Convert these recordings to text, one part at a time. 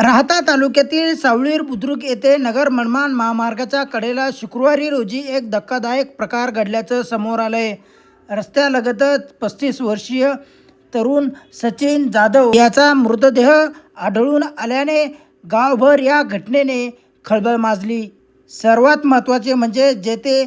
राहता तालुक्यातील सावळीर बुद्रुक येथे नगर मनमान महामार्गाच्या कडेला शुक्रवारी रोजी एक धक्कादायक प्रकार घडल्याचं समोर आलंय. रस्त्यालगतच पस्तीस वर्षीय तरुण सचिन जाधव याचा मृतदेह आढळून आल्याने गावभर या घटनेने खळबळ माजली. सर्वात महत्त्वाचे म्हणजे जेथे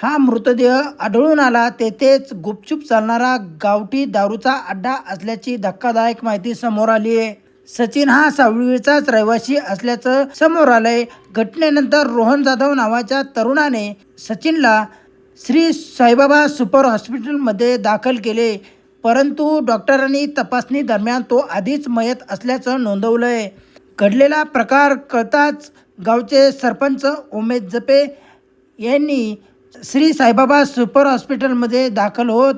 हा मृतदेह आढळून आला तेथेच गुपचूप चालणारा गावठी दारूचा अड्डा असल्याची धक्कादायक माहिती समोर आली आहे सचिन हा सावळीचाच रहिवासी असल्याचं समोर आलंय. घटनेनंतर रोहन जाधव नावाच्या तरुणाने सचिनला श्री साईबाबा सुपर हॉस्पिटलमध्ये दाखल केले. परंतु डॉक्टरांनी तपासणी दरम्यान तो आधीच मयत असल्याचं नोंदवलंय. घडलेला प्रकार कळताच गावचे सरपंच उमेद जपे यांनी श्री साईबाबा सुपर हॉस्पिटलमध्ये दाखल होत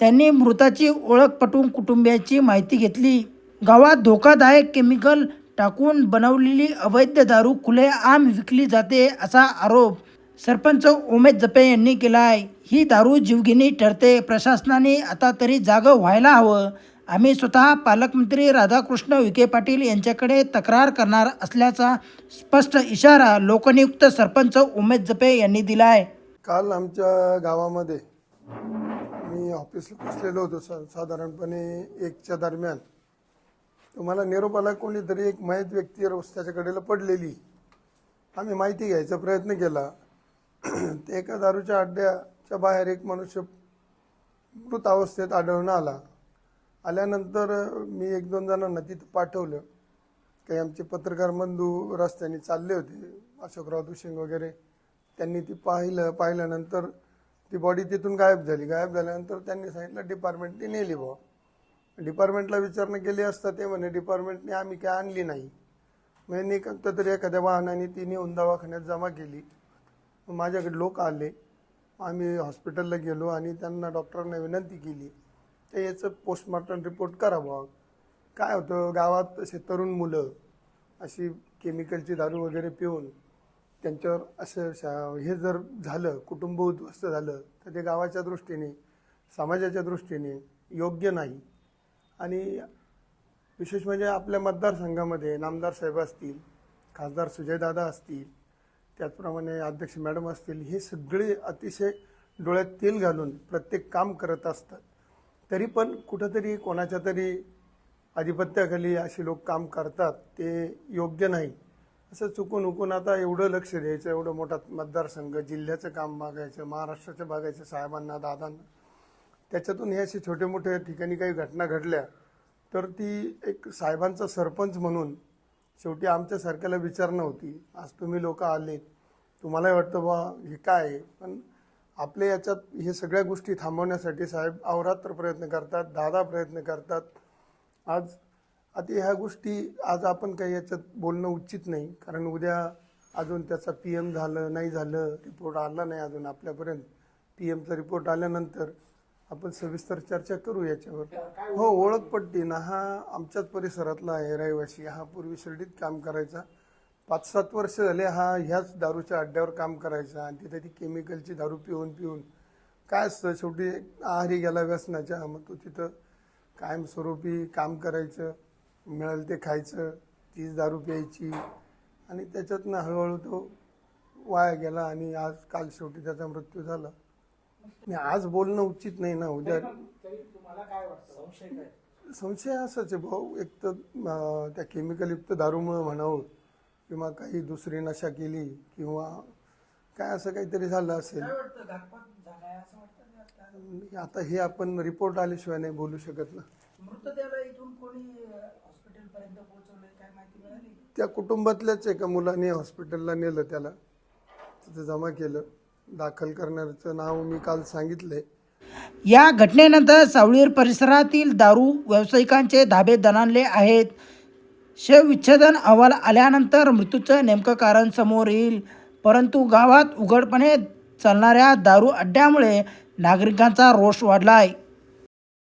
त्यांनी मृताची ओळख पटवून कुटुंबियाची माहिती घेतली. गावात धोकादायक केमिकल टाकून बनवलेली अवैध दारू खुलेआम विकली जाते असा आरोप सरपंच उमेश जपे यांनी केला आहे ही दारू जीवघेणी ठरते. प्रशासनाने आता तरी जागं व्हायला हवं. आम्ही स्वतः पालकमंत्री राधाकृष्ण विखे पाटील यांच्याकडे तक्रार करणार असल्याचा स्पष्ट इशारा लोकनियुक्त सरपंच उमेश जपे यांनी दिला आहे काल आमच्या गावामध्ये मी ऑफिसला बसलेलो होतो सर साधारणपणे एकच्या दरम्यान. तुम्हाला निरोप आला कोणीतरी एक माहीत व्यक्ती रस्त्याच्या कडेला पडलेली. आम्ही माहिती घ्यायचा प्रयत्न केला. ते एका दारूच्या अड्ड्याच्या बाहेर एक मनुष्य मृत अवस्थेत आढळून आला. आल्यानंतर मी एक दोन जणांना तिथं पाठवलं. काही आमचे पत्रकार बंधू रस्त्याने चालले होते. अशोकराव दुशिंग वगैरे. त्यांनी ती पाहिलं. पाहिल्यानंतर ती बॉडी तिथून गायब झाली. गायब झाल्यानंतर त्यांनी सांगितलं डिपार्टमेंटने नेली बुवा. डिपार्टमेंटला विचारणा केली असता ते म्हणे डिपार्टमेंटने आम्ही काय आणली नाही. म्हणजे नाही कोणत्या तरी एखाद्या वाहनाने ती नेऊन दवाखान्यात जमा केली. माझ्याकडे लोक आले. आम्ही हॉस्पिटलला गेलो आणि त्यांना डॉक्टरांना विनंती केली. ते याचं पोस्टमॉर्टम रिपोर्ट करावं. काय होतं गावात असे तरुण मुलं अशी केमिकलची दारू वगैरे पिऊन त्यांच्यावर असं शा- हे जर झालं कुटुंब उद्ध्वस्त झालं तर ते गावाच्या दृष्टीने समाजाच्या दृष्टीने योग्य नाही. आणि विशेष म्हणजे आपल्या मतदारसंघामध्ये नामदार साहेब असतील खासदार सुजयदादा असतील त्याचप्रमाणे अध्यक्ष मॅडम असतील हे सगळे अतिशय डोळ्यात तेल घालून प्रत्येक काम करत असतात. तरी पण कुठंतरी कोणाच्या तरी आधिपत्याखाली असे लोक काम करतात ते योग्य नाही. असं चुकून उकून आता एवढं लक्ष द्यायचं एवढं मोठा मतदारसंघ जिल्ह्याचं काम बघायचं महाराष्ट्राचं बघायचं साहेबांना दादांना. त्याच्यातून हे असे छोटे मोठे ठिकाणी काही घटना घडल्या तर ती एक साहेबांचा सरपंच म्हणून शेवटी आमच्या सारख्याला विचारणं होती. आज तुम्ही लोक आलेत तुम्हालाही वाटतं बा हे काय? आहे पण आपल्या याच्यात हे सगळ्या गोष्टी थांबवण्यासाठी साहेब अवरात्र प्रयत्न करतात दादा प्रयत्न करतात. आज आता ह्या गोष्टी आज आपण काही याच्यात बोलणं उचित नाही. कारण उद्या अजून त्याचा पी एम झालं नाही झालं रिपोर्ट आला नाही अजून आपल्यापर्यंत. पी एमचा रिपोर्ट आल्यानंतर आपण सविस्तर चर्चा करू याच्यावर. हो ओळख पट्टी ना हा आमच्याच परिसरातला आहे रहिवासी. हा पूर्वी शिर्डीत काम करायचा. पाच सात वर्ष झाले हा ह्याच दारूच्या अड्ड्यावर काम करायचा आणि तिथे ती केमिकलची दारू पिऊन पिऊन. काय असतं शेवटी आहारी गेला व्यसनाच्या मग तो तिथं कायमस्वरूपी काम करायचं मिळेल ते खायचं तीच दारू प्यायची. आणि त्याच्यातनं हळूहळू तो वाया गेला आणि आज काल शेवटी त्याचा मृत्यू झाला. आज बोलणं उचित नाही ना उद्या संशय असाच आहे भाऊ. एक तर त्या केमिकलयुक्त दारूमुळे म्हणावं किंवा काही दुसरी नशा केली किंवा काय असं काहीतरी झालं असेल. आता हे आपण रिपोर्ट आल्याशिवाय नाही बोलू शकत ना. त्या कुटुंबातल्याच एका मुलाने हॉस्पिटलला नेलं त्याला. तिथं जमा केलं. दाखल करण्याचं नाव मी काल सांगितले या घटनेनंतर सावळीर परिसरातील दारू व्यावसायिकांचे धाबे दणाणले आहेत. शवविच्छेदन अहवाल आल्यानंतर मृत्यूचं नेमकं कारण समोर येईल. परंतु गावात उघडपणे चालणाऱ्या दारू अड्ड्यामुळे नागरिकांचा रोष वाढला आहे